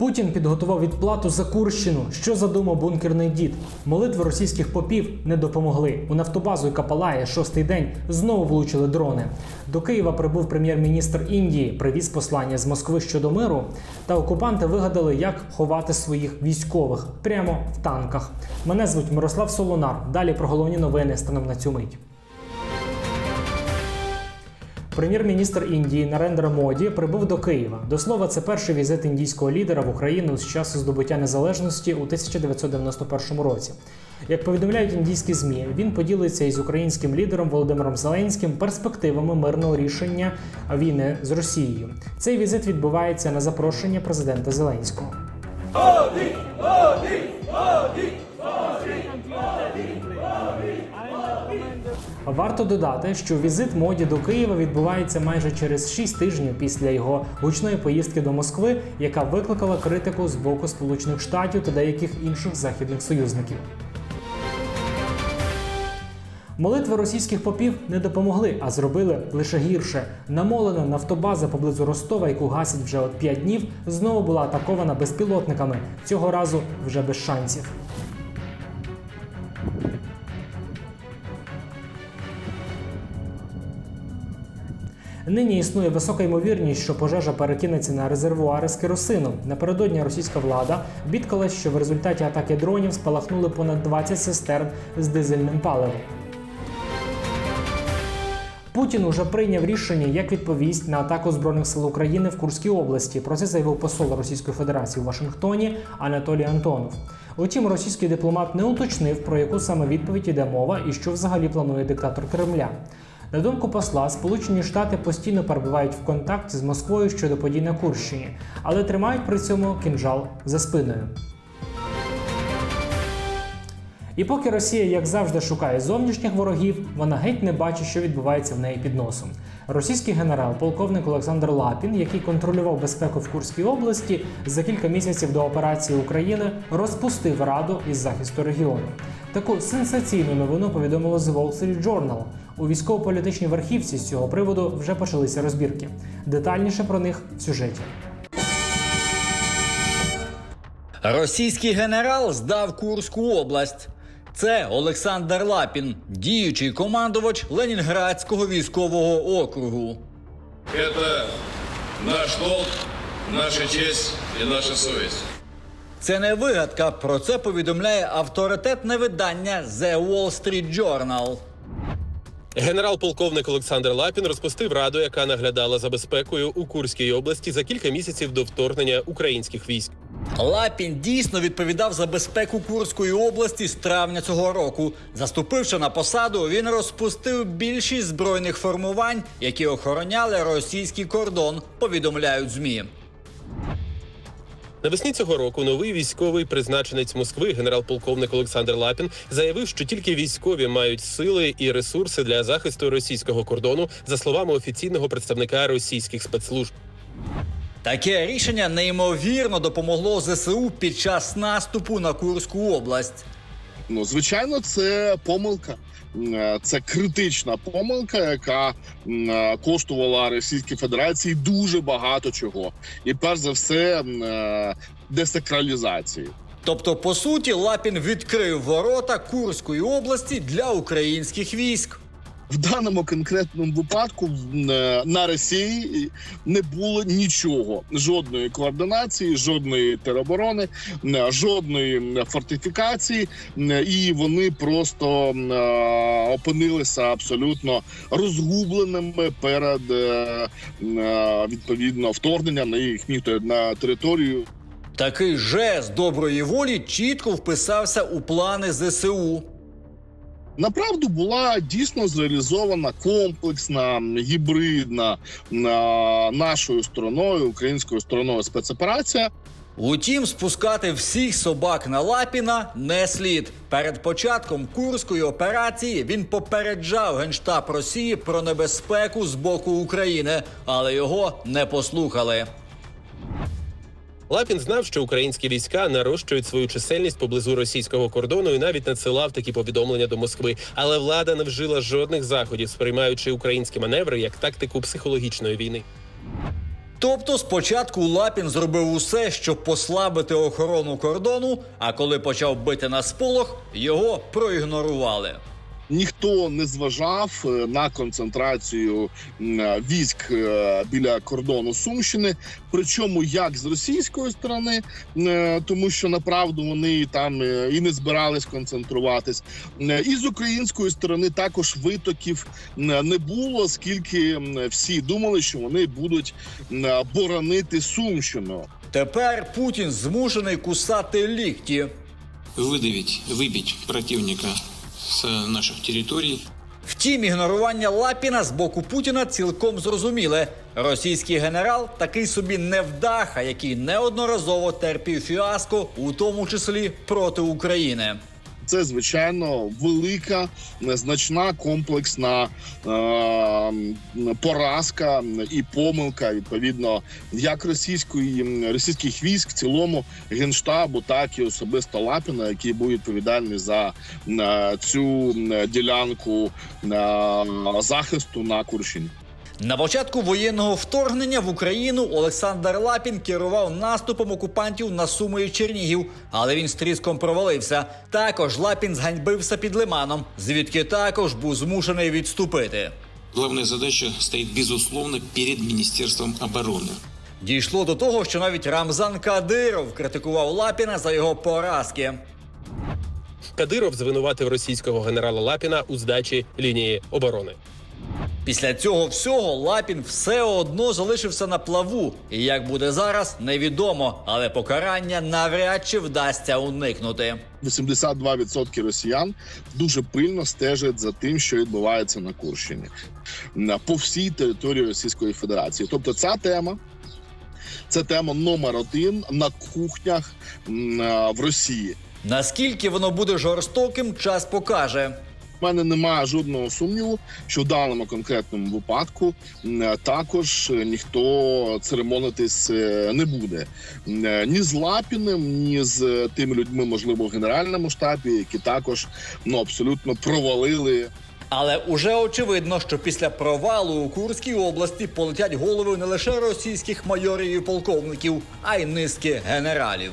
Путін підготував відплату за Курщину. Що задумав бункерний дід? Молитви російських попів не допомогли. У нафтобазу, яка палає шостий день, знову влучили дрони. До Києва прибув прем'єр-міністр Індії, привіз послання з Москви щодо миру. Та окупанти вигадали, як ховати своїх військових прямо в танках. Мене звуть Мирослав Солонар. Далі про головні новини станом на цю мить. Прем'єр-міністр Індії Нарендра Моді прибув до Києва. До слова, це перший візит індійського лідера в Україну з часу здобуття незалежності у 1991 році. Як повідомляють індійські змі, він поділиться із українським лідером Володимиром Зеленським перспективами мирного рішення війни з Росією. Цей візит відбувається на запрошення президента Зеленського. Варто додати, що візит моді до Києва відбувається майже через 6 тижнів після його гучної поїздки до Москви, яка викликала критику з боку Сполучених Штатів та деяких інших західних союзників. Молитви російських попів не допомогли, а зробили лише гірше. Намолена нафтобаза поблизу Ростова, яку гасять вже от 5 днів, знову була атакована безпілотниками. Цього разу вже без шансів. Нині існує висока ймовірність, що пожежа перекинеться на резервуари з керосином. Напередодні російська влада бідкалась, що в результаті атаки дронів спалахнули понад 20 цистерн з дизельним паливом. Путін уже прийняв рішення, як відповість на атаку збройних сил України в Курській області. Про це заявив посол Російської Федерації у Вашингтоні Анатолій Антонов. Утім, російський дипломат не уточнив, про яку саме відповідь іде мова і що взагалі планує диктатор Кремля. На думку посла, Сполучені Штати постійно перебувають в контакті з Москвою щодо подій на Курщині, але тримають при цьому кінжал за спиною. І поки Росія, як завжди, шукає зовнішніх ворогів, вона геть не бачить, що відбувається в неї під носом. Російський генерал, полковник Олександр Лапін, який контролював безпеку в Курській області, за кілька місяців до операції України розпустив раду із захисту регіону. Таку сенсаційну новину повідомило The Wall Street Journal. У військово-політичній верхівці з цього приводу вже почалися розбірки. Детальніше про них в сюжеті. Російський генерал здав Курську область. Це Олександр Лапін, діючий командувач Ленінградського військового округу. Це наш долг, наша честь і наша совість. Це не вигадка. Про це повідомляє авторитетне видання The Wall Street Journal. Генерал-полковник Олександр Лапін розпустив раду, яка наглядала за безпекою у Курській області за кілька місяців до вторгнення українських військ. Лапін дійсно відповідав за безпеку Курської області з травня цього року. Заступивши на посаду, він розпустив більшість збройних формувань, які охороняли російський кордон. Повідомляють змі. Навесні цього року новий військовий призначенець Москви, генерал-полковник Олександр Лапін, заявив, що тільки військові мають сили і ресурси для захисту російського кордону, за словами офіційного представника російських спецслужб. Таке рішення неймовірно допомогло ЗСУ під час наступу на Курську область. Ну, звичайно, це помилка. Е, Це критична помилка, яка е, коштувала Російській Федерації дуже багато чого, і перш за все е, десакралізації. Тобто, по суті, Лапін відкрив ворота Курської області для українських військ. В даному конкретному випадку е, на Росії не було нічого, жодної координації, жодної тероборони, е, жодної фортифікації, і вони просто е, опинилися абсолютно розгубленими перед відповідно вторгненням на їхню на територію. Такий жест доброї волі чітко вписався у плани ЗСУ. Направду була дійсно зреалізована комплексна гібридна на нашою стороною, українською стороною спецоперація. Утім, спускати всіх собак на Лапіна не слід. Перед початком курської операції він попереджав генштаб Росії про небезпеку з боку України, але його не послухали. Лапін знав, що українські війська нарощують свою чисельність поблизу російського кордону і навіть надсилав такі повідомлення до Москви. Але влада не вжила жодних заходів, сприймаючи українські маневри як тактику психологічної війни. Тобто спочатку Лапін зробив усе, щоб послабити охорону кордону, а коли почав бити на сполох, його проігнорували. Ніхто не зважав е, на концентрацію е, військ е, біля кордону Сумщини. Причому як з російської сторони, тому що направду вони там і не збирались концентруватись, і з української сторони також витоків не було, оскільки всі думали, що вони будуть боронити Сумщину. Тепер Путін змушений кусати лікті. выдавить, выбить противника с наших територій. Втім, ігнорування Лапіна з боку Путіна цілком зрозуміле. Російський генерал такий собі невдаха, який неодноразово терпів фіаско, у тому числі проти України. Це звичайно велика, значна комплексна е, поразка і помилка відповідно як російської російських військ в цілому генштабу, так і особисто Лапіна, який був відповідальний за е, цю е, ділянку е, захисту на Курщині. На початку воєнного вторгнення в Україну Олександр Лапін керував наступом окупантів на Суми і Чернігів, але він з тріском провалився. Також Лапін зганьбився під лиманом, звідки також був змушений відступити. Главная задача стоит, безусловно, перед Министерством обороны. Дійшло до того, що навіть Рамзан Кадиров критикував Лапіна за його поразки. Кадиров звинуватив російського генерала Лапіна у здачі лінії оборони. Після цього всього Лапін все одно залишився на плаву. І як буде зараз, невідомо, але покарання навряд чи вдасться уникнути. 82% росіян дуже пильно стежать за тим, що відбувається на Курщині на- по всій території Російської Федерації. Тобто, ця тема. Це тема номер один на кухнях в Росії. Наскільки воно буде жорстоким, час покаже. У мене немає жодного сумніву, що в даному конкретному випадку також е, ніхто церемонитись е, не буде е, ні з Лапіним, ні з тими людьми, можливо, в генеральному штабі, які також ну абсолютно провалили Але уже очевидно, що після провалу у Курській області полетять голови не лише російських майорів і полковників, а й низки генералів.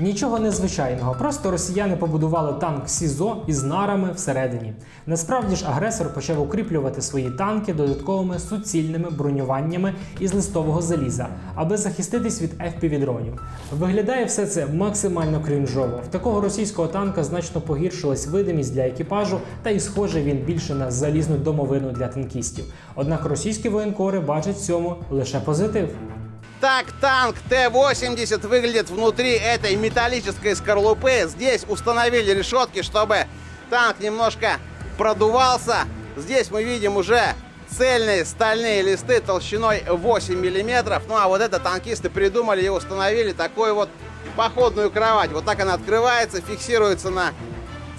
Нічого незвичайного, просто росіяни побудували танк СІЗО із нарами всередині. Насправді ж агресор почав укріплювати свої танки додатковими суцільними бронюваннями із листового заліза, аби захиститись від FPV-дронів. Виглядає все це максимально крінжово. В такого російського танка значно погіршилась видимість для екіпажу, та й схоже він більше на залізну домовину для танкістів. Однак російські воєнкори бачать цьому лише позитив. Так танк Т-80 выглядит внутри этой металлической скорлупы. Здесь установили решетки, чтобы танк немножко продувался. Здесь мы видим уже цельные стальные листы толщиной 8 миллиметров. Ну а вот это танкисты придумали и установили такую вот походную кровать. Вот так она открывается, фиксируется на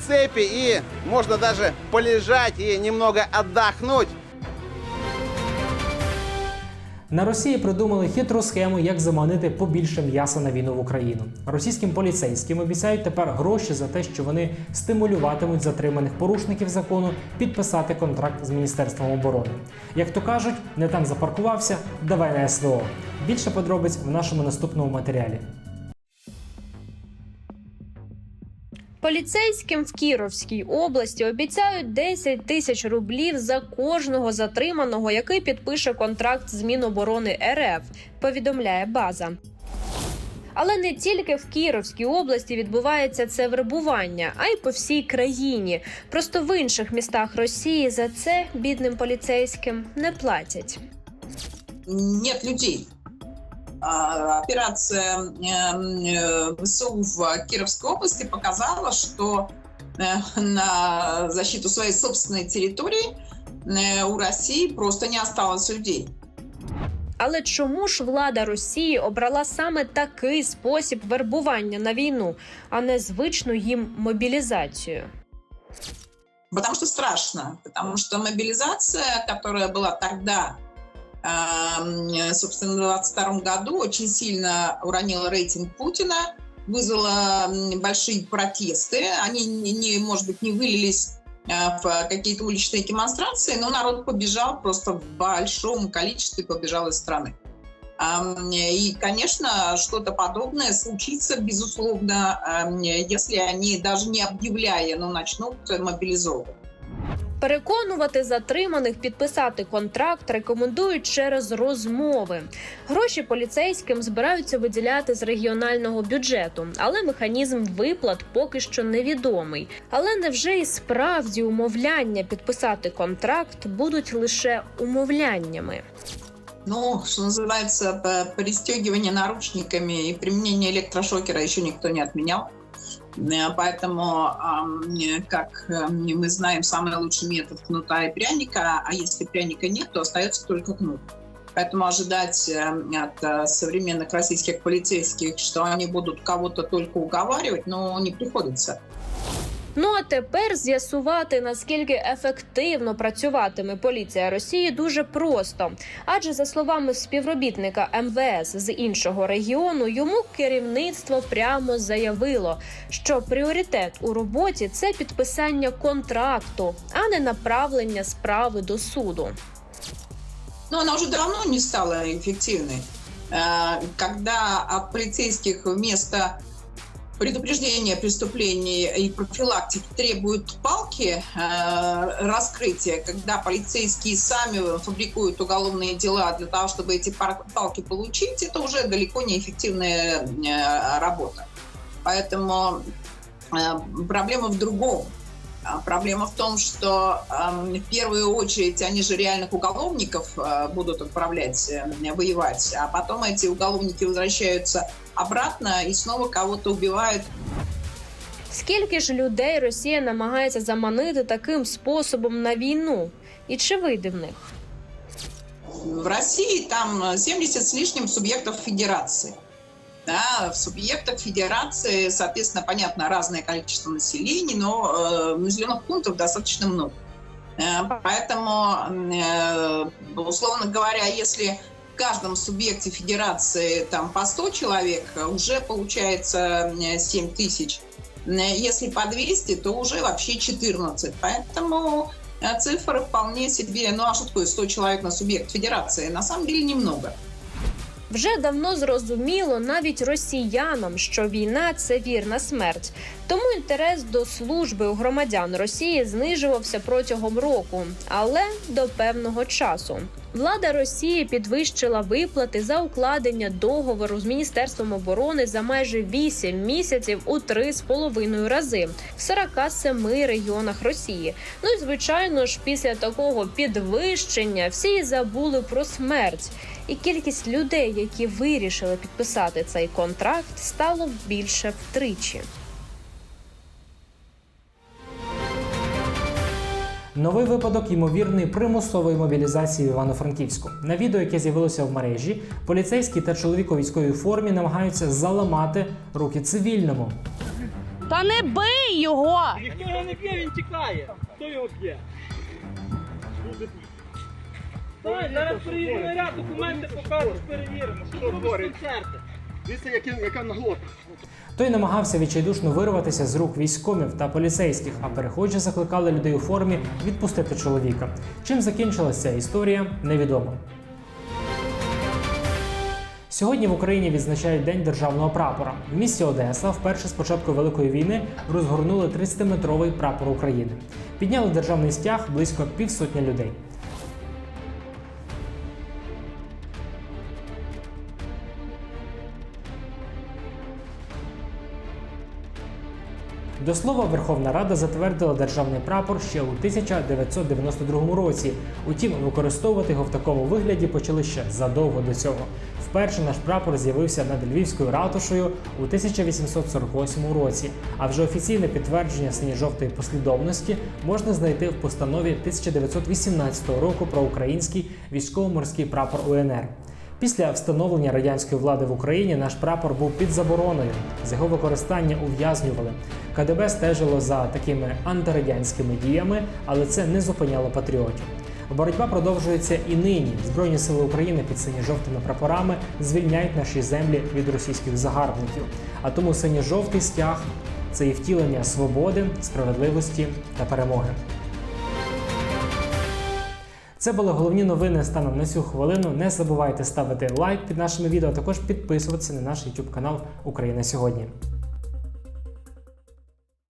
цепи и можно даже полежать и немного отдохнуть. На Росії придумали хитру схему, як заманити побільше м'яса на війну в Україну. Російським поліцейським обіцяють тепер гроші за те, що вони стимулюватимуть затриманих порушників закону підписати контракт з міністерством оборони. Як то кажуть, не там запаркувався, давай на СВО. Більше подробиць в нашому наступному матеріалі. Поліцейським в Кіровській області обіцяють 10 тисяч рублів за кожного затриманого, який підпише контракт з Міноборони РФ. Повідомляє база. Але не тільки в Кіровській області відбувається це вербування, а й по всій країні. Просто в інших містах Росії за це бідним поліцейським не платять. нет людей А, Операция эм, э, ВСУ в Кировской области показала, что э, на защиту своей собственной территории э, у России просто не осталось людей. Але чому ж влада Росії обрала саме такий спосіб вербування на війну, а не звичну їм мобілізацію? Потому что страшно, потому что мобилизация, которая была тогда, эм, собственно, в 2022 году, очень сильно уронила рейтинг Путина, вызвала большие протесты. Они, не, может быть, не вылились э, в какие-то уличные демонстрации, но народ побежал просто в большом количестве побежал из страны. И, конечно, что-то подобное случится, безусловно, если они, даже не объявляя, но начнут мобилизовывать. Переконувати затриманих підписати контракт рекомендують через розмови. Гроші поліцейським збираються виділяти з регіонального бюджету, але механізм виплат поки що невідомий. Але невже і справді умовляння підписати контракт будуть лише умовляннями? Ну, что называется, п- наручниками и применение электрошокера еще никто не отменял. Э, Поэтому, э, как э, мы знаем, самый лучший метод кнута и пряника, а если пряника нет, то остается только кнут. Поэтому ожидать э, от современных российских полицейских, что они будут кого-то только уговаривать, ну, не приходится. Ну а тепер з'ясувати наскільки ефективно працюватиме поліція Росії дуже просто. Адже за словами співробітника МВС з іншого регіону, йому керівництво прямо заявило, що пріоритет у роботі це підписання контракту, а не направлення справи до суду. Но она уже давно не стала эффективной. Э, Когда от полицейских вместо предупреждения преступлений и профилактики требуют палки э, раскрытия, когда полицейские сами фабрикуют уголовные дела для того, чтобы эти палки получить, это уже далеко не эффективная э, работа. Поэтому э, проблема в другом. А Проблема в том, что эм, в первую очередь они же реальных уголовников э, будут отправлять э, воевать, а потом эти уголовники возвращаются обратно и снова кого-то убивают. Скільки ж людей Росія намагається заманити таким способом на війну? І чи вийде в них? В России там э, 70 с лишним субъектов федерации. Да, в субъектах федерации, соответственно, понятно, разное количество населения, но э, населенных пунктов достаточно много. Э, поэтому, э, условно говоря, если в каждом субъекте федерации там по 100 человек, уже получается э, 7 тысяч. Э, Если по 200, то уже вообще 14. Поэтому э, цифры вполне себе... Ну а что такое 100 человек на субъект федерации? На самом деле немного. Вже давно зрозуміло навіть росіянам, що війна це вірна смерть. Тому інтерес до служби у громадян Росії знижувався протягом року, але до певного часу. Влада Росії підвищила виплати за укладення договору з міністерством оборони за майже 8 місяців у 3,5 рази в 47 регіонах Росії. Ну і звичайно ж, після такого підвищення всі забули про смерть. І кількість людей, які вирішили підписати цей контракт, стало більше втричі. Новий випадок ймовірної примусової мобілізації в Івано-Франківську. На відео, яке з'явилося в мережі, поліцейські та чоловік у військовій формі намагаються заламати руки цивільному. Та не бий його! Ніхто його не б'є, він тікає. Хто його б'є? Давай, зараз приїде наряд, документи покажеш, перевіримо. Що робиш концерти? Дивіться, яка наглота. Той намагався відчайдушно вирватися з рук військомів та поліцейських, а перехожі закликали людей у формі відпустити чоловіка. Чим закінчилася ця історія, невідомо. Сьогодні в Україні відзначають День державного прапора. В місті Одеса вперше з початку Великої війни розгорнули 30-метровий прапор України. Підняли державний стяг близько півсотні людей. До слова, Верховна Рада затвердила державний прапор ще у 1992 році. Утім, використовувати його в такому вигляді почали ще задовго до цього. Вперше наш прапор з'явився над Львівською ратушею у 1848 році. А вже офіційне підтвердження синьо-жовтої послідовності можна знайти в постанові 1918 року про український військово-морський прапор УНР. Після встановлення радянської влади в Україні наш прапор був під забороною. З його використання ув'язнювали. КДБ стежило за такими антирадянськими діями, але це не зупиняло патріотів. Боротьба продовжується і нині. Збройні сили України під синьо-жовтими прапорами звільняють наші землі від російських загарбників. А тому синьо-жовтий стяг це і втілення свободи, справедливості та перемоги. Це були головні новини станом на цю хвилину. Не забувайте ставити лайк під нашими відео, а також підписуватися на наш YouTube канал Україна сьогодні.